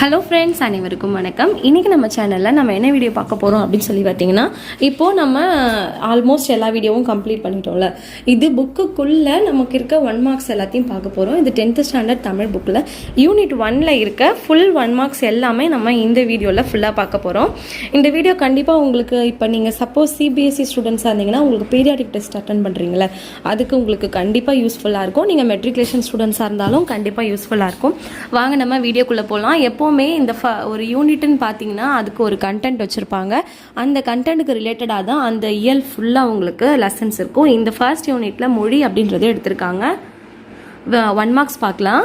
Hello friends அனைவருக்கும் வணக்கம். இன்றைக்கி நம்ம சேனலில் நம்ம என்ன வீடியோ பார்க்க போகிறோம் அப்படின்னு சொல்லி பார்த்தீங்கன்னா இப்போது நம்ம ஆல்மோஸ்ட் எல்லா வீடியோவும் கம்ப்ளீட் பண்ணிட்டோம்ல. இது புக்குக்குள்ளே நமக்கு இருக்க ஒன் மார்க்ஸ் எல்லாத்தையும் பார்க்க போகிறோம் இது டென்த்து ஸ்டாண்டர்ட் தமிழ் புக்கில் யூனிட் ஒனில் இருக்க ஃபுல் ஒன் மார்க்ஸ் எல்லாமே நம்ம இந்த வீடியோவில் ஃபுல்லாக பார்க்க போகிறோம் இந்த வீடியோ கண்டிப்பாக உங்களுக்கு இப்போ நீங்கள் சப்போஸ் சிபிஎஸ்சி ஸ்டூடெண்ட்ஸாக இருந்தீங்கன்னா உங்களுக்கு பீரியாடிக் டெஸ்ட் அட்டன் பண்ணுறீங்களே அதுக்கு உங்களுக்கு கண்டிப்பாக யூஸ்ஃபுல்லாக இருக்கும். நீங்கள் மெட்ரிகுலேஷன் ஸ்டூடெண்ட்ஸாக இருந்தாலும் கண்டிப்பாக யூஸ்ஃபுல்லாக இருக்கும். வாங்க நம்ம வீடியோக்குள்ளே போகலாம் எப்போவுமே இந்த ஃப ஒரு யூனிட்னு பார்த்தீங்கன்னா அதுக்கு ஒரு கண்டென்ட் வச்சுருப்பாங்க. அந்த கண்டென்ட்டுக்கு ரிலேட்டடாக தான் அந்த இயல் ஃபுல்லாக உங்களுக்கு லெசன்ஸ் இருக்கும். இந்த ஃபர்ஸ்ட் யூனிட்டில் மொழி அப்படின்றது எடுத்திருக்காங்க. ஒன் மார்க்ஸ் பார்க்கலாம்.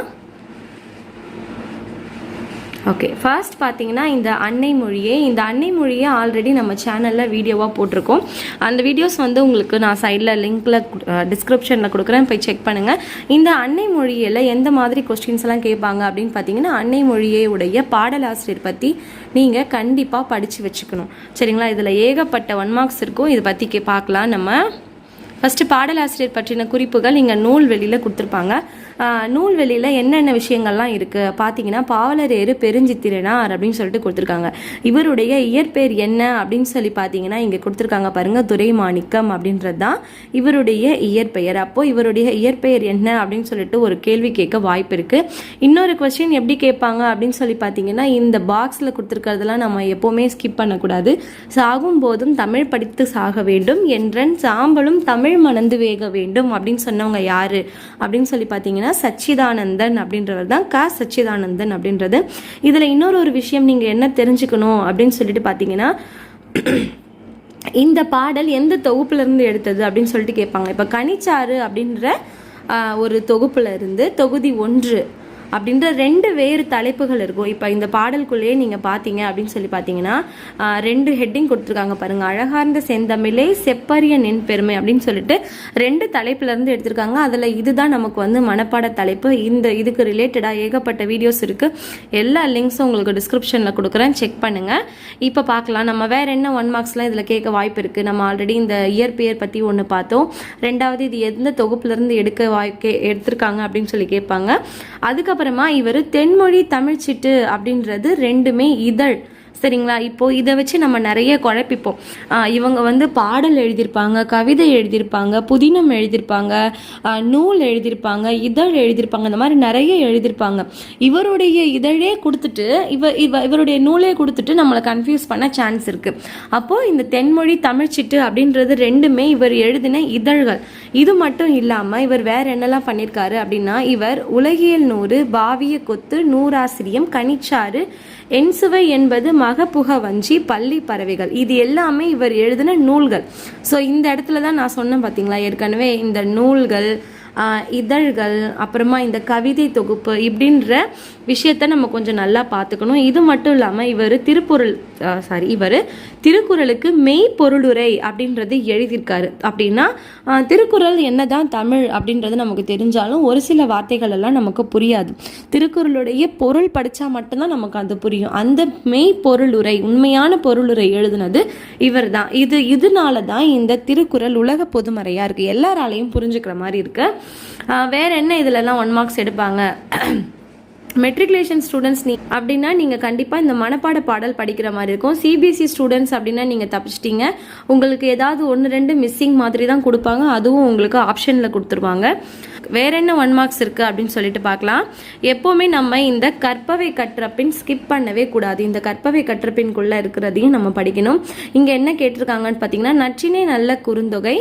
ஓகே ஃபர்ஸ்ட் பார்த்தீங்கன்னா இந்த அன்னை மொழியே. இந்த அன்னை மொழியை ஆல்ரெடி நம்ம சேனலில் வீடியோவாக போட்டிருக்கோம். அந்த வீடியோஸ் வந்து உங்களுக்கு நான் சைடில் லிங்க்கில் டிஸ்கிரிப்ஷனில் கொடுக்குறேன். போய் செக் பண்ணுங்கள் இந்த அன்னை மொழியில் எந்த மாதிரி கொஸ்டின்ஸ் எல்லாம் கேட்பாங்க அப்படின்னு பார்த்தீங்கன்னா அன்னை மொழியே உடைய பாடலாசிரியர் பற்றி நீங்கள் கண்டிப்பாக படித்து வச்சுக்கணும். சரிங்களா? இதில் ஏகப்பட்ட ஒன் மார்க்ஸ் இருக்கும். இதை பற்றி கே பார்க்கலாம் நம்ம. ஃபஸ்ட்டு பாடலாசிரியர் பற்றின குறிப்புகள் இங்கே நூல் வெளியில் கொடுத்துருப்பாங்க. நூல் வெளியில் என்னென்ன விஷயங்கள்லாம் இருக்குது பார்த்தீங்கன்னா பாவலரேறு பெருஞ்சித்திரனார் அப்படின்னு சொல்லிட்டு கொடுத்துருக்காங்க. இவருடைய இயற்பெயர் என்ன அப்படின்னு சொல்லி பார்த்தீங்கன்னா இங்கே கொடுத்துருக்காங்க பாருங்க துரைமாணிக்கம் அப்படின்றது தான் இவருடைய இயற்பெயர். அப்போது இவருடைய இயற்பெயர் என்ன அப்படின்னு சொல்லிட்டு ஒரு கேள்வி கேட்க வாய்ப்பு இருக்குது இன்னொரு கொஸ்டின் எப்படி கேட்பாங்க அப்படின்னு சொல்லி பார்த்தீங்கன்னா இந்த பாக்ஸில் கொடுத்துருக்கிறதெல்லாம் நம்ம எப்போவுமே ஸ்கிப் பண்ணக்கூடாது. சாகும் போதும் தமிழ் படித்து சாக வேண்டும். என்றன் சாம்பலும் தமிழ் மணந்து வேக வேண்டும் அப்படின்னு சொன்னவங்க யாரு? அப்படின்னு சொல்லி பார்த்தீங்கன்னா சச்சிதானந்தன் அப்படின்றவர் தான் க சச்சிதானந்தன் அப்படின்றது. இதில் இன்னொரு ஒரு விஷயம் நீங்கள் என்ன தெரிஞ்சுக்கணும் அப்படின்னு சொல்லிட்டு பார்த்தீங்கன்னா இந்த பாடல் எந்த தொகுப்புலேருந்து எடுத்தது அப்படின்னு சொல்லிட்டு கேட்பாங்க. இப்போ கனிச்சாறு அப்படின்ற ஒரு தொகுப்புல இருந்து தொகுதி ஒன்று அப்படின்ற ரெண்டு வேறு தலைப்புகள் இருக்கும். இப்போ இந்த பாடலுக்குள்ளேயே நீங்கள் பார்த்தீங்க அப்படின்னு சொல்லி பார்த்தீங்கன்னா ரெண்டு ஹெட்டிங் கொடுத்துருக்காங்க பாருங்க. அழகார்ந்த செந்தமிழே செப்பரிய நின் பெருமை அப்படின்னு சொல்லிட்டு ரெண்டு தலைப்புல இருந்து எடுத்திருக்காங்க. அதில் இதுதான் நமக்கு வந்து மனப்பாட தலைப்பு. இந்த இதுக்கு ரிலேட்டடாக ஏகப்பட்ட வீடியோஸ் இருக்கு. எல்லா லிங்க்ஸும் உங்களுக்கு டிஸ்கிரிப்ஷனில் கொடுக்குறேன். செக் பண்ணுங்க. இப்போ பார்க்கலாம் நம்ம வேற என்ன ஒன் மார்க்ஸ்லாம் இதில் கேட்க வாய்ப்பு இருக்கு? நம்ம ஆல்ரெடி இந்த இயற்பெயர் பற்றி ஒன்று பார்த்தோம். ரெண்டாவது இது எந்த தொகுப்புலேருந்து எடுக்க வாய்க்கே எடுத்திருக்காங்க அப்படின்னு சொல்லி கேட்பாங்க. அதுக்கப்புறமா இவர் தென்மொழி தமிழ்ச்சிட்டு அப்படின்றது ரெண்டுமே இதழ். சரிங்களா இப்போ இதை வச்சு நம்ம நிறைய குழப்பிப்போம். இவங்க வந்து பாடல் எழுதியிருப்பாங்க கவிதை எழுதியிருப்பாங்க புதினம் எழுதியிருப்பாங்க நூல் எழுதியிருப்பாங்க இதழ் எழுதியிருப்பாங்க இந்த மாதிரி நிறைய எழுதியிருப்பாங்க. இவருடைய இதழே கொடுத்துட்டு இவ இவ இவருடைய நூலே கொடுத்துட்டு நம்மளை கன்ஃபியூஸ் பண்ண சான்ஸ் இருக்குது அப்போது இந்த தென்மொழி தமிழ்ச்சிட்டு அப்படின்றது ரெண்டுமே இவர் எழுதின இதழ்கள். இது மட்டும் இல்லாமல் இவர் வேற என்னெல்லாம் பண்ணியிருக்காரு அப்படின்னா இவர் உலகியல் நூறு பாவிய கொத்து நூறாசிரியம் கனிச்சாறு என்சுவை என்பது மகப்புக வஞ்சி பள்ளி பறவைகள். இது எல்லாமே இவர் எழுதின நூல்கள். ஸோ இந்த இடத்துல தான் நான் சொன்னேன் பார்த்தீங்களா ஏற்கனவே இந்த நூல்கள் இதழ்கள் அப்புறமா இந்த கவிதை தொகுப்பு இப்படின்ற விஷயத்த நம்ம கொஞ்சம் நல்லா பார்த்துக்கணும். இது மட்டும் இல்லாமல் இவர் திருப்பொருள் சாரி இவர் திருக்குறளுக்கு மெய்ப்பொருளுரை அப்படின்றது எழுதியிருக்காரு. அப்படின்னா திருக்குறள் என்னதான் தமிழ் அப்படின்றது நமக்கு தெரிஞ்சாலும் ஒரு சில வார்த்தைகள் எல்லாம் நமக்கு புரியாது. திருக்குறளுடைய பொருள் படித்தா மட்டும்தான் நமக்கு அது புரியும். அந்த மெய்ப்பொருளுரை உண்மையான பொருளுரை எழுதுனது இவர் தான் இது இதனால தான் இந்த திருக்குறள் உலக பொதுமறையாக இருக்குது எல்லாராலையும் புரிஞ்சுக்கிற மாதிரி இருக்கு. வேற என்ன இதுலலாம் ஒன் மார்க்ஸ் எடுப்பாங்க? மெட்ரிகுலேஷன் ஸ்டூடெண்ட்ஸ் நீ அப்படின்னா நீங்கள் கண்டிப்பாக இந்த மனப்பாட பாடல் படிக்கிற மாதிரி இருக்கும். சிபிஎஸ்சி ஸ்டூடெண்ட்ஸ் அப்படின்னா நீங்கள் தப்பிச்சிட்டிங்க. உங்களுக்கு ஏதாவது ஒன்று ரெண்டு மிஸ்ஸிங் மாதிரி தான் கொடுப்பாங்க. அதுவும் உங்களுக்கு ஆப்ஷனில் கொடுத்துருவாங்க. வேற என்ன ஒன் மார்க்ஸ் இருக்குது அப்படின்னு சொல்லிட்டு பார்க்கலாம். எப்போவுமே நம்ம இந்த கற்பவை கற்றப்பின் ஸ்கிப் பண்ணவே கூடாது. இந்த கற்பவை கற்றப்பின்குள்ளே இருக்கிறதையும் நம்ம படிக்கணும். இங்கே என்ன கேட்டிருக்காங்கன்னு பார்த்தீங்கன்னா நச்சினை நல்ல குறுந்தொகை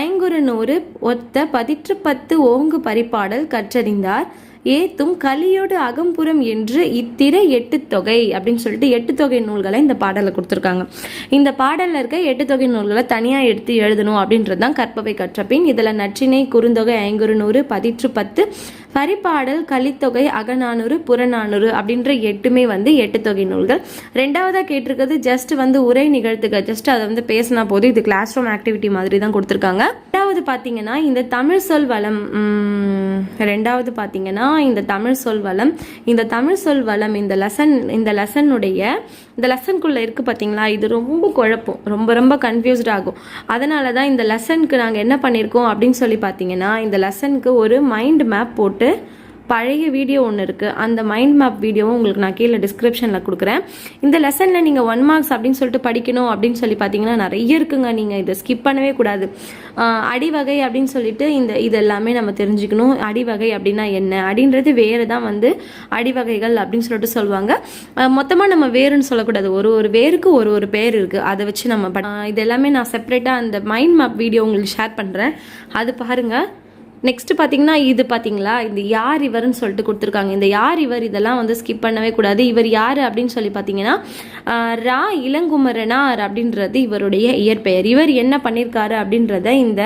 ஐங்குறு நூறு ஒத்த பதிற்று பத்து ஓங்கு பரிப்பாடல் கற்றறிந்தார். ஏத்தும் கலியோடு அகம்புறம் என்று இத்திரை எட்டு தொகை அப்படின்னு சொல்லிட்டு எட்டு தொகை நூல்களை இந்த பாடலில் கொடுத்துருக்காங்க. இந்த பாடலில் இருக்க எட்டு தொகை நூல்களை தனியாக எடுத்து எழுதணும் அப்படின்றது தான் கற்பவை கற்றபின். இதில் நற்றினை குறுந்தொகை ஐங்குறுநூறு பதிற்று பத்து பரிபாடல் கலித்தொகை அகநானூறு புறநானூறு அப்படின்ற எட்டுமே வந்து எட்டு தொகை நூல்கள். ரெண்டாவதாக கேட்டிருக்கிறது ஜஸ்ட் வந்து உரை நிகழ்த்துக. ஜஸ்ட் அதை வந்து பேசினா போதும். இது கிளாஸ் ரூம் ஆக்டிவிட்டி மாதிரி தான் கொடுத்துருக்காங்க. ரெண்டாவது பார்த்தீங்கன்னா இந்த தமிழ் சொல் வளம் ரெண்டாவது பார்த்தீங்கன்னா இந்த தமிழ் சொல் வளம் இந்த தமிழ் சொல் வளம் இந்த லெசன் இந்த லெசனுடைய இந்த லெசனுக்குள்ளே இருக்குது பார்த்தீங்களா? இது ரொம்ப குழப்பம். ரொம்ப ரொம்ப கன்ஃபியூஸ்ட் ஆகும். அதனால தான் இந்த லெசனுக்கு நாங்கள் என்ன பண்ணியிருக்கோம் அப்படின்னு சொல்லி பார்த்தீங்கன்னா இந்த லெசனுக்கு ஒரு மைண்ட் மேப் போட்டு பழைய வீடியோ ஒன்று இருக்குது அந்த மைண்ட் மேப் வீடியோவும் உங்களுக்கு நான் கீழே டிஸ்கிரிப்ஷனில் கொடுக்குறேன். இந்த லெசனில் நீங்கள் ஒன் மார்க்ஸ் அப்படின்னு சொல்லிட்டு படிக்கணும் அப்படின்னு சொல்லி பார்த்தீங்கன்னா நிறைய இருக்குங்க. நீங்கள் இதை ஸ்கிப் பண்ணவே கூடாது. அடிவகை அப்படின்னு சொல்லிட்டு இந்த இது எல்லாமே நம்ம தெரிஞ்சுக்கணும். அடிவகை அப்படின்னா என்ன? அப்படின்றது வேறு தான் வந்து அடிவகைகள் அப்படின்னு சொல்லிட்டு சொல்லுவாங்க. மொத்தமாக நம்ம வேறுன்னு சொல்லக்கூடாது. ஒரு ஒரு வேருக்கு ஒரு ஒரு பேர் இருக்குது அதை வச்சு நம்ம படி- இது எல்லாமே நான் செப்பரேட்டாக அந்த மைண்ட் மேப் வீடியோ உங்களுக்கு ஷேர் பண்ணுறேன் அது பாருங்கள் நெக்ஸ்ட் பார்த்தீங்கன்னா இது பார்த்தீங்களா இந்த யார் இவர்னு சொல்லிட்டு கொடுத்துருக்காங்க. இந்த யார் இவர் இதெல்லாம் வந்து ஸ்கிப் பண்ணவே கூடாது. இவர் யார் அப்படின்னு சொல்லி பார்த்தீங்கன்னா ரா இளங்குமரனார் அப்படின்றது இவருடைய இயற்பெயர். இவர் என்ன பண்ணியிருக்காரு அப்படின்றத இந்த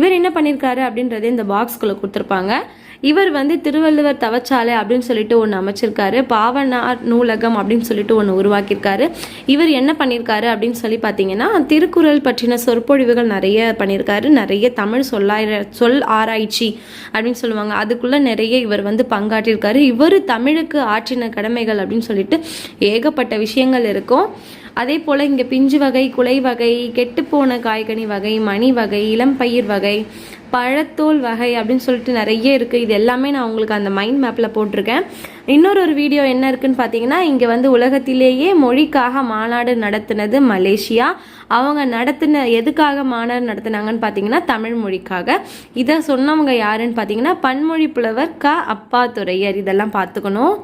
இவர் என்ன பண்ணியிருக்காரு அப்படின்றத இந்த பாக்ஸ்குள்ளே கொடுத்துருப்பாங்க. இவர் வந்து திருவள்ளுவர் தவச்சாலை அப்படின்னு சொல்லிட்டு ஒன்று அமைச்சிருக்காரு. பாவனார் நூலகம் அப்படின்னு சொல்லிட்டு ஒன்று உருவாக்கியிருக்காரு. இவர் என்ன பண்ணியிருக்காரு அப்படின்னு சொல்லி பார்த்தீங்கன்னா திருக்குறள் பற்றின சொற்பொழிவுகள் நிறைய பண்ணியிருக்காரு. நிறைய தமிழ் சொல்லாயிர சொல் ஆராய்ச்சி அப்படின்னு சொல்லுவாங்க. அதுக்குள்ளே நிறைய இவர் வந்து பங்காற்றியிருக்காரு. இவர் தமிழுக்கு ஆற்றின கடமைகள் அப்படின்னு சொல்லிட்டு ஏகப்பட்ட விஷயங்கள் இருக்கும். அதே போல் இங்கே பிஞ்சு வகை குலை வகை கெட்டுப்போன காய்கனி வகை மணி வகை இளம்பயிர் வகை பழத்தோல் வகை அப்படின்னு சொல்லிட்டு நிறைய இருக்குது இது எல்லாமே நான் உங்களுக்கு அந்த மைண்ட் மேப்பில் போட்டிருக்கேன். இன்னொரு ஒரு வீடியோ என்ன இருக்குன்னு பார்த்தீங்கன்னா இங்கே வந்து உலகத்திலேயே மொழிக்காக மாநாடு நடத்தினது மலேசியா. அவங்க நடத்தின எதுக்காக மாநாடு நடத்தினாங்கன்னு பார்த்தீங்கன்னா தமிழ் மொழிக்காக. இதை சொன்னவங்க யாருன்னு பார்த்தீங்கன்னா பன்மொழி புலவர் க. அப்பா துறையர் இதெல்லாம் பார்த்துக்கணும்.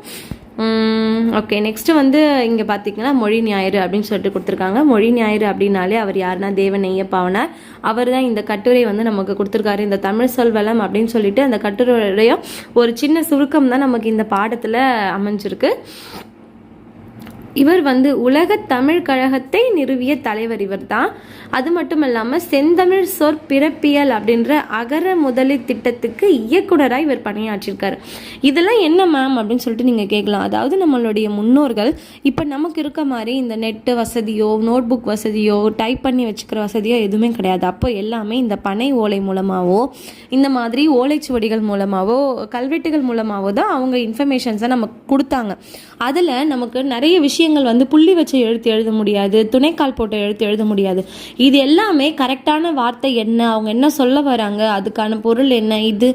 ஓகே நெக்ஸ்ட் வந்து இங்கே பார்த்தீங்கன்னா மொழி ஞாயிறு அப்படின்னு சொல்லிட்டு கொடுத்துருக்காங்க. மொழி ஞாயிறு அப்படின்னாலே அவர் யாருன்னா? தேவன் ஐயப்பாவனார். அவர் தான் இந்த கட்டுரை வந்து நமக்கு கொடுத்துருக்காரு. இந்த தமிழ் சொல்வலம் அப்படின்னு சொல்லிட்டு அந்த கட்டுரைய ஒரு சின்ன சுருக்கம் தான் நமக்கு இந்த பாடத்தில் அமைஞ்சிருக்கு. இவர் வந்து உலக தமிழ் கழகத்தை நிறுவிய தலைவர் இவர் தான் அது மட்டும் இல்லாமல் செந்தமிழ் சொற்பிறப்பியல் அப்படின்ற அகர முதலி திட்டத்துக்கு இயக்குனராக இவர் பணியாற்றிருக்காரு. இதெல்லாம் என்ன மேம் அப்படின்னு சொல்லிட்டு நீங்கள் கேட்கலாம். அதாவது நம்மளுடைய முன்னோர்கள் இப்போ நமக்கு இருக்க மாதிரி இந்த நெட்டு வசதியோ நோட் புக் வசதியோ டைப் பண்ணி வச்சுக்கிற வசதியோ எதுவுமே கிடையாது. அப்போ எல்லாமே இந்த பனை ஓலை மூலமாகவோ இந்த மாதிரி ஓலைச்சுவடிகள் மூலமாகவோ கல்வெட்டுகள் மூலமாகவோ தான் அவங்க இன்ஃபர்மேஷன்ஸை நமக்கு கொடுத்தாங்க. அதில் நமக்கு நிறைய விஷயம் விஷயங்கள் வந்து புள்ளி வச்சு எழுத்து எழுத முடியாது துணைக்கால் போட்டு எழுத்து எழுத முடியாது. இது எல்லாமே கரெக்டான வார்த்தை என்ன அவங்க என்ன சொல்ல வராங்க அதுக்கான பொருள் என்ன இது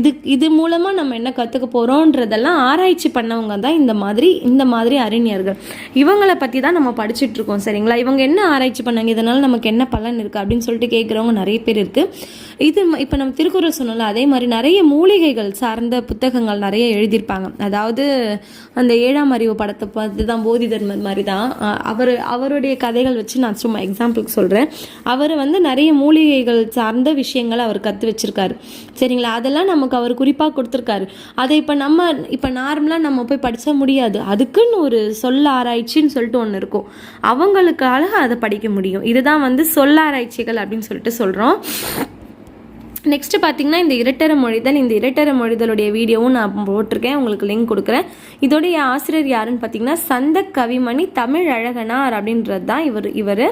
இது இது மூலமாக நம்ம என்ன கற்றுக்க போகிறோன்றதெல்லாம் ஆராய்ச்சி பண்ணவங்க தான் இந்த மாதிரி இந்த மாதிரி அறிஞர்கள். இவங்களை பற்றி தான் நம்ம படிச்சுட்டு இருக்கோம் சரிங்களா? இவங்க என்ன ஆராய்ச்சி பண்ணாங்க இதனால் நமக்கு என்ன பலன் இருக்குது அப்படின்னு சொல்லிட்டு கேட்குறவங்க நிறைய பேர் இருக்குது இது இப்போ நம்ம திருக்குறள் சொன்னோம்ல அதே மாதிரி நிறைய மூலிகைகள் சார்ந்த புத்தகங்கள் நிறைய எழுதியிருப்பாங்க. அதாவது அந்த ஏழாம் அறிவு படத்தை பார்த்து தான் போதி தர்மர் மாதிரி தான் அவர் அவருடைய கதைகள் வச்சு நான் சும்மா எக்ஸாம்பிளுக்கு சொல்கிறேன் அவர் வந்து நிறைய மூலிகைகள் சார்ந்த விஷயங்களை அவர் கற்று வச்சிருக்காரு. சரிங்களா? அதெல்லாம் நமக்கு அவர் குறிப்பாக கொடுத்துருக்காரு. அதை இப்போ நம்ம இப்போ நார்மலாக நம்ம போய் படிச்ச முடியாது. அதுக்குன்னு ஒரு சொல்ல ஆராய்ச்சின்னு சொல்லிட்டு ஒன்று இருக்கும். அவங்களுக்காக அதை படிக்க முடியும். இதுதான் வந்து சொல்லாராய்ச்சிகள் அப்படின்னு சொல்லிட்டு சொல்கிறோம் நெக்ஸ்ட்டு பார்த்தீங்கன்னா இந்த இரட்டர மொழிதல் இந்த இரட்டர மொழிதலுடைய வீடியோவும் நான் போட்டிருக்கேன். உங்களுக்கு லிங்க் கொடுக்குறேன். இதோடைய ஆசிரியர் யாருன்னு பார்த்தீங்கன்னா சந்த கவிமணி தமிழ் அழகனார் அப்படின்றது தான் இவர் இவர்.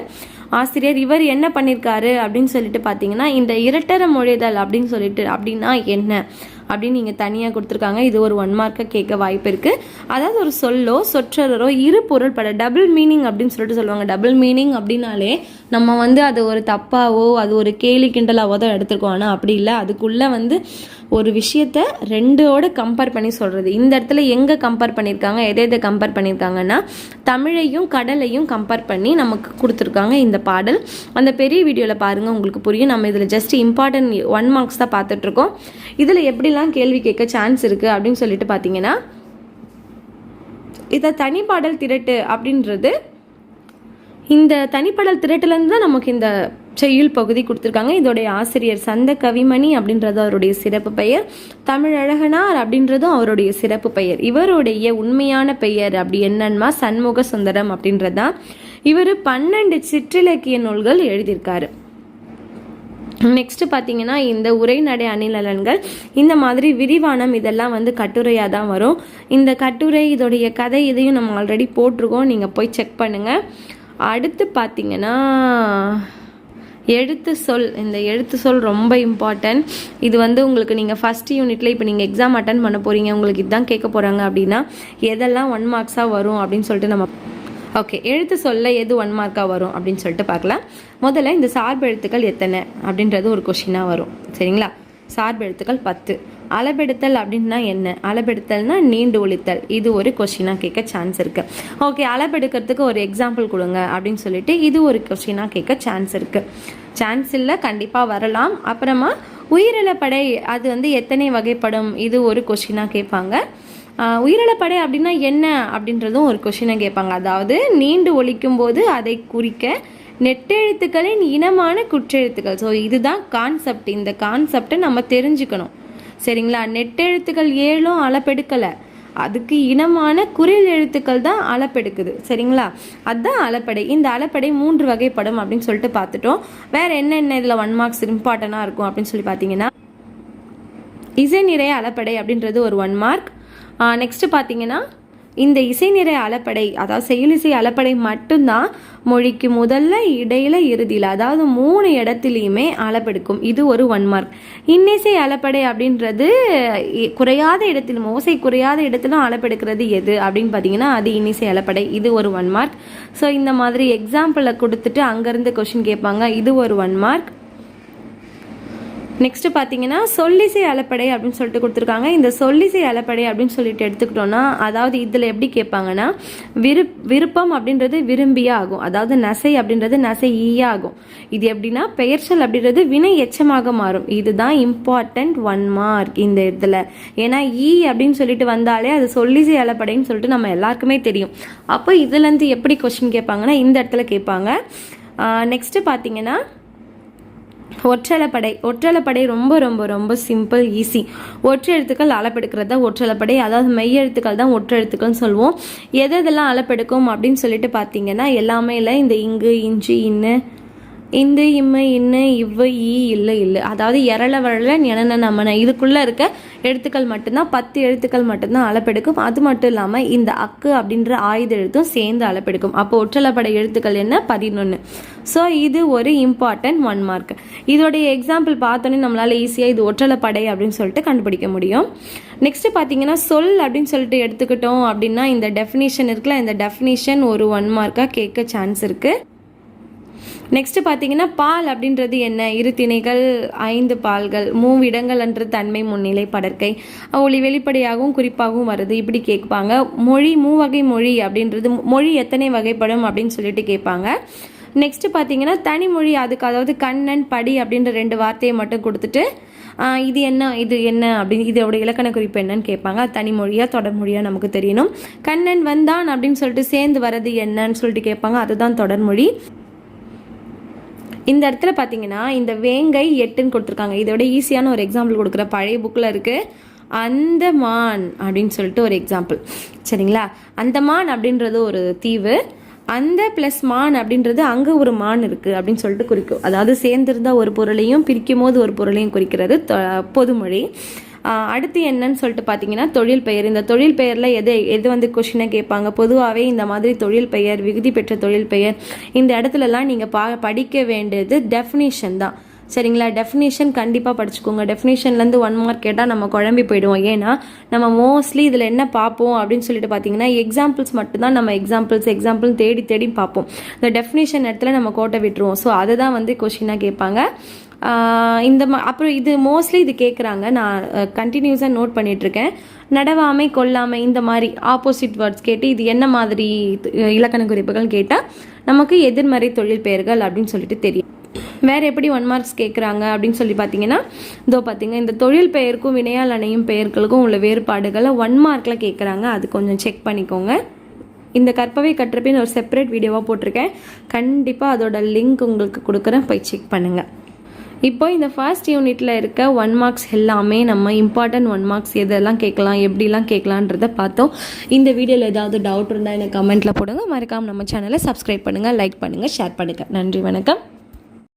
ஆசிரியர் இவர் என்ன பண்ணியிருக்காரு அப்படின்னு சொல்லிட்டு பார்த்தீங்கன்னா இந்த இரட்டர மொழிதல் அப்படின்னு சொல்லிட்டு அப்படின்னா என்ன? அப்படின்னு நீங்கள் தனியாக கொடுத்துருக்காங்க. இது ஒரு ஒன் மார்க்காக கேட்க வாய்ப்பு இருக்குது அதாவது ஒரு சொல்லோ சொற்றரோ இரு பொருள் பட டபுள் மீனிங் அப்படின்னு சொல்லிட்டு சொல்லுவாங்க. டபுள் மீனிங் அப்படின்னாலே நம்ம வந்து அது ஒரு தப்பாவோ அது ஒரு கேலி கிண்டலாவோ தான் எடுத்துருக்கோம். ஆனால் அப்படி இல்லை. அதுக்குள்ளே வந்து ஒரு விஷயத்த ரெண்டோட கம்பேர் பண்ணி சொல்கிறது இந்த இடத்துல எங்கே கம்பேர் பண்ணியிருக்காங்க எதை எதை கம்பேர் பண்ணியிருக்காங்கன்னா தமிழையும் கடலையும் கம்பேர் பண்ணி நமக்கு கொடுத்துருக்காங்க இந்த பாடல். அந்த பெரிய வீடியோவில் பாருங்கள் உங்களுக்கு புரியும். நம்ம இதில் ஜஸ்ட் இம்பார்ட்டன்ட் ஒன் மார்க்ஸ் தான் பார்த்துட்ருக்கோம். இதில் எப்படிலாம் கேள்வி கேட்க சான்ஸ் இருக்குது அப்படின்னு சொல்லிட்டு பார்த்தீங்கன்னா இதை தனிப்பாடல் திரட்டு அப்படின்றது இந்த தனிப்பாடல் திரட்டுலேருந்து தான் நமக்கு இந்த செய்யுள் பகுதி கொடுத்துருக்காங்க. இதோடைய ஆசிரியர் சந்த கவிமணி அப்படின்றது அவருடைய சிறப்பு பெயர். தமிழழகனார் அப்படின்றதும் அவருடைய சிறப்பு பெயர். இவருடைய உண்மையான பெயர் அப்படி என்னன்னா சண்முக சுந்தரம் அப்படின்றதான் இவர் பன்னெண்டு சிற்றிலக்கிய நூல்கள் எழுதியிருக்காரு. நெக்ஸ்ட் பார்த்தீங்கன்னா இந்த உரைநடை அணிநலன்கள் இந்த மாதிரி விரிவானம் இதெல்லாம் வந்து கட்டுரையாக தான் வரும். இந்த கட்டுரை இதோடைய கதை இதையும் நம்ம ஆல்ரெடி போட்டிருக்கோம். நீங்கள் போய் செக் பண்ணுங்கள் அடுத்து பார்த்தீங்கன்னா எழுத்து சொல் இந்த எழுத்து சொல் ரொம்ப இம்பார்ட்டன்ட் இது வந்து உங்களுக்கு நீங்கள் ஃபஸ்ட் யூனிட்டில் இப்போ நீங்கள் எக்ஸாம் அட்டன் பண்ண போகிறீங்க உங்களுக்கு இதுதான் கேட்க போகிறாங்க அப்படின்னா எதெல்லாம் ஒன் மார்க்ஸாக வரும் அப்படின்னு சொல்லிட்டு நம்ம ஓகே எழுத்து சொல்ல எது ஒன் மார்க்காக வரும் அப்படின்னு சொல்லிட்டு பார்க்கலாம். முதல்ல இந்த சார்பு எழுத்துக்கள் எத்தனை அப்படின்றது ஒரு கொஷினாக வரும். சரிங்களா? சார்பு எழுத்துக்கள் பத்து. அளபெடுத்தல் அப்படின்னா என்ன? அளபெடுத்தல்னா நீண்டு ஒழித்தல் இது ஒரு கொஸ்டினாக கேட்க சான்ஸ் இருக்கு. ஓகே அளபெடுக்கிறதுக்கு ஒரு எக்ஸாம்பிள் கொடுங்க அப்படின்னு சொல்லிட்டு இது ஒரு கொஸ்டினாக கேட்க சான்ஸ் இருக்கு. சான்ஸ் இல்லை கண்டிப்பாக வரலாம். அப்புறமா உயிரிழப்படை அது வந்து எத்தனை வகைப்படும்? இது ஒரு கொஸ்டினாக கேட்பாங்க. உயிரிழப்படை அப்படின்னா என்ன அப்படின்றதும் ஒரு கொஷினை கேட்பாங்க. அதாவது நீண்டு ஒழிக்கும் போது அதை குறிக்க நெட்டெழுத்துக்களின் இனமான குற்றெழுத்துக்கள். ஸோ இதுதான் கான்செப்ட் இந்த கான்செப்டை நம்ம தெரிஞ்சுக்கணும். சரிங்களா? நெட்டெழுத்துக்கள் ஏழும் அளப்பெடுக்கலை. அதுக்கு இனமான குரில் எழுத்துக்கள் தான் அளப்பெடுக்குது. சரிங்களா? அதுதான் அளப்படை. இந்த அளப்படை மூன்று வகைப்படும் அப்படின்னு சொல்லிட்டு பார்த்துட்டோம். வேற என்னென்ன இதில் ஒன் மார்க்ஸ் இம்பார்ட்டண்டாக இருக்கும் அப்படின்னு சொல்லி பார்த்தீங்கன்னா இசை நிறைய அளப்படை அப்படின்றது ஒரு ஒன் மார்க் நெக்ஸ்ட் பார்த்தீங்கன்னா இந்த இசை நிறை அலப்படை அதாவது செயலிசை அலப்படை மட்டும்தான் மொழிக்கு முதல்ல இடையில இறுதியில் அதாவது மூணு இடத்துலையுமே அளப்பெடுக்கும். இது ஒரு ஒன் மார்க் இன்னிசை அளப்படை அப்படின்றது குறையாத இடத்திலும் ஓசை குறையாத இடத்திலும் அளப்பெடுக்கிறது எது அப்படின்னு பார்த்தீங்கன்னா அது இன்னிசை அளப்படை இது ஒரு ஒன் மார்க் ஸோ இந்த மாதிரி எக்ஸாம்பிளை கொடுத்துட்டு அங்கேருந்து கொஷின் கேட்பாங்க. இது ஒரு ஒன் மார்க் நெக்ஸ்ட்டு பார்த்தீங்கன்னா சொல்லிசை அலப்படை அப்படின்னு சொல்லிட்டு கொடுத்துருக்காங்க. இந்த சொல்லிசை அலப்படை அப்படின்னு சொல்லிட்டு எடுத்துக்கிட்டோம்னா அதாவது இதில் எப்படி கேட்பாங்கன்னா விருப் விருப்பம் அப்படின்றது விரும்பியே ஆகும். அதாவது நசை அப்படின்றது நசை ஈயா ஆகும். இது எப்படின்னா பெயர்ச்சல் அப்படின்றது வினை எச்சமாக மாறும். இதுதான் இம்பார்ட்டன்ட் ஒன் மார்க் இந்த இதில். ஏன்னா ஈ அப்படின்னு சொல்லிட்டு வந்தாலே அது சொல்லிசை அலப்படைன்னு சொல்லிட்டு நம்ம எல்லாருக்குமே தெரியும். அப்போ இதுலேருந்து எப்படி கொஸ்டின் கேட்பாங்கன்னா இந்த இடத்துல கேட்பாங்க. நெக்ஸ்ட்டு பார்த்தீங்கன்னா ஒற்றலைப்படை ஒற்றலைப்படை ரொம்ப ரொம்ப ரொம்ப சிம்பிள் ஈஸி ஒற்றை எழுத்துக்கள் அளப்பெடுக்கிறது தான் ஒற்றலைப்படை. அதாவது மெய் எழுத்துக்கள் தான் ஒற்றை எழுத்துக்கள்னு சொல்லுவோம். எது எதெல்லாம் அளப்பெடுக்கும் அப்படின்னு சொல்லிட்டு பார்த்தீங்கன்னா எல்லாமே இல்லை. இந்த இங்கு இஞ்சி இன்னு இந்த இம்மை இன்னு இவ்வ ஈ இல்லை இல்லை. அதாவது இரள வரல எனன நமன. இதுக்குள்ளே இருக்க எழுத்துக்கள் மட்டும்தான் பத்து எழுத்துக்கள் மட்டும்தான் அளப்பெடுக்கும். அது மட்டும் இல்லாமல் இந்த அக்கு அப்படின்ற ஆயுத எழுத்தும் சேர்ந்து அளப்பெடுக்கும். அப்போ ஒற்றலப்படை எழுத்துக்கள் என்ன? பதினொன்று ஸோ இது ஒரு இம்பார்ட்டன்ட் ஒன் மார்க் இதோடைய எக்ஸாம்பிள் பார்த்தோன்னே நம்மளால் ஈஸியாக இது ஒற்றலப்படை அப்படின்னு சொல்லிட்டு கண்டுபிடிக்க முடியும். நெக்ஸ்ட் பார்த்தீங்கன்னா சொல் அப்படின்னு சொல்லிட்டு எடுத்துக்கிட்டோம் அப்படின்னா இந்த டெஃபினேஷன் இருக்குல்ல இந்த டெஃபினேஷன் ஒரு ஒன் மார்க்காக கேட்க சான்ஸ் இருக்குது நெக்ஸ்ட் பார்த்தீங்கன்னா பால் அப்படின்றது என்ன? இரு திணைகள் ஐந்து பால்கள் மூவிடங்கள் என்ற தன்மை முன்னிலை படற்கை. ஒளி வெளிப்படையாகவும் குறிப்பாகவும் வருது. இப்படி கேட்பாங்க. மொழி மூவகை மொழி அப்படின்றது மொழி எத்தனை வகைப்படும் அப்படின்னு சொல்லிட்டு கேட்பாங்க. நெக்ஸ்ட் பார்த்தீங்கன்னா தனிமொழி அதுக்கு அதாவது கண்ணன் படி அப்படின்ற ரெண்டு வார்த்தையை மட்டும் கொடுத்துட்டு இது என்ன இது என்ன அப்படின்னு இதோட இலக்கண குறிப்பு என்னன்னு கேட்பாங்க. தனிமொழியாக தனிமொழியா தொடர்மொழியா நமக்கு தெரியணும். கண்ணன் வந்தான் அப்படின்னு சொல்லிட்டு சேர்ந்து வர்றது என்னன்னு சொல்லிட்டு கேட்பாங்க. அதுதான் தொடர்மொழி இந்த இடத்துல பார்த்தீங்கன்னா இந்த வேங்கை எட்டுன்னு கொடுத்துருக்காங்க. இதோட ஈஸியான ஒரு எக்ஸாம்பிள் கொடுக்குற பழைய புக்கில் இருக்குது அந்தமான் அப்படின்னு சொல்லிட்டு ஒரு எக்ஸாம்பிள் சரிங்களா? அந்தமான் அப்படின்றது ஒரு தீவு. அந்த ப்ளஸ் மான் அப்படின்றது அங்கே ஒரு மான் இருக்குது அப்படின்னு சொல்லிட்டு குறிக்கும். அதாவது சேர்ந்துருந்தா ஒரு பொருளையும் பிரிக்கும் போது ஒரு பொருளையும் குறிக்கிறது பொதுமொழி. அடுத்து என்னன்னு சொல்லிட்டு பார்த்தீங்கன்னா தொழில் பெயர். இந்த தொழில் பெயரில் எது எது வந்து கொஷினை கேட்பாங்க? பொதுவாகவே இந்த மாதிரி தொழில் பெயர் விகுதி பெற்ற தொழில் பெயர் இந்த இடத்துலலாம் நீங்கள் பா படிக்க வேண்டியது டெஃபினிஷன் தான். சரிங்களா? டெஃபினேஷன் கண்டிப்பாக படிச்சுக்கோங்க. டெஃபினேஷன்லேருந்து ஒன் மார்க் கேட்டால் நம்ம குழம்பி போயிடுவோம். ஏன்னா நம்ம மோஸ்ட்லி இதில் என்ன பார்ப்போம் அப்படின்னு சொல்லிட்டு பார்த்தீங்கன்னா எக்ஸாம்பிள்ஸ் மட்டும்தான் நம்ம எக்ஸாம்பிள்ஸ் எக்ஸாம்பிள் தேடி தேடி பார்ப்போம். இந்த டெஃபினேஷன் இடத்துல நம்ம கோட்டை விட்டுருவோம். ஸோ அதை தான் வந்து கொஷினாக கேட்பாங்க. இந்த அப்புறம் இது மோஸ்ட்லி இது கேட்குறாங்க நான் கண்டினியூஸாக நோட் பண்ணிகிட்ருக்கேன் நடவாமை கொல்லாமை இந்த மாதிரி ஆப்போசிட் வேர்ட்ஸ் கேட்டு இது என்ன மாதிரி இலக்கண குறிப்புகள் கேட்டால் நமக்கு எதிர்மறை தொழில் பெயர்கள் அப்படின்னு சொல்லிட்டு தெரியும். வேற எப்படி ஒன் மார்க்ஸ் கேட்குறாங்க அப்படின்னு சொல்லி பார்த்தீங்கன்னா இதோ பார்த்தீங்க இந்த தொழில் பெயருக்கும் வினையால் அணையும் பெயர்களுக்கும் உள்ள வேறுபாடுகளை ஒன் மார்க்கில் கேட்குறாங்க அது கொஞ்சம் செக் பண்ணிக்கோங்க. இந்த கற்பவை கற்றப்பின் ஒரு செப்பரேட் வீடியோவாக போட்டிருக்கேன். கண்டிப்பாக அதோட லிங்க் உங்களுக்கு கொடுக்குறேன். போய் செக் பண்ணுங்கள் இப்போ இந்த ஃபர்ஸ்ட் யூனிட்ல இருக்க ஒன் மார்க்ஸ் எல்லாமே நம்ம இம்பார்ட்டன்ட் ஒன் மார்க்ஸ் எதெல்லாம் கேட்கலாம் எப்படிலாம் கேட்கலான்றத பார்த்தோம். இந்த வீடியோவில் ஏதாவது டவுட் இருந்தால் எனக்கு கமெண்ட்டில் போடுங்க. மறக்காமல் நம்ம சேனலை சப்ஸ்கிரைப் பண்ணுங்கள் லைக் பண்ணுங்கள் ஷேர் பண்ணுங்கள் நன்றி வணக்கம்.